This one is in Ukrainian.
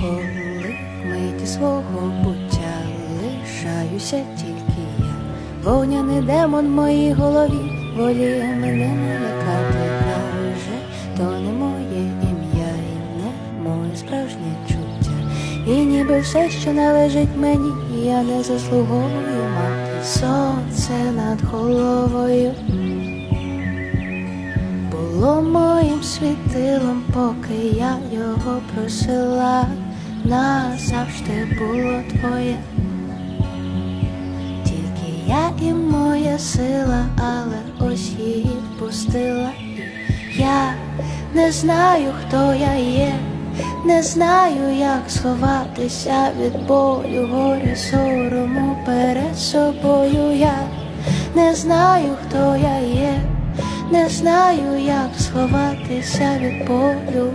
коли миті свого буття лишаюся тільки я. Вогняний демон в моїй голові воліє мене не лякати, каже, то не моє ім'я і не моє справжнє чуття. І ніби все, що належить мені, я не заслуговую мати сонце над головою. Було моїм світилом, поки я його просила, назавжди було твоє. Тільки я і моя сила, але ось її впустила. І Я не знаю, хто я є, не знаю, як сховатися від болю, горя, сорому перед собою я не знаю, хто я є, знаю, як сховатися від болю.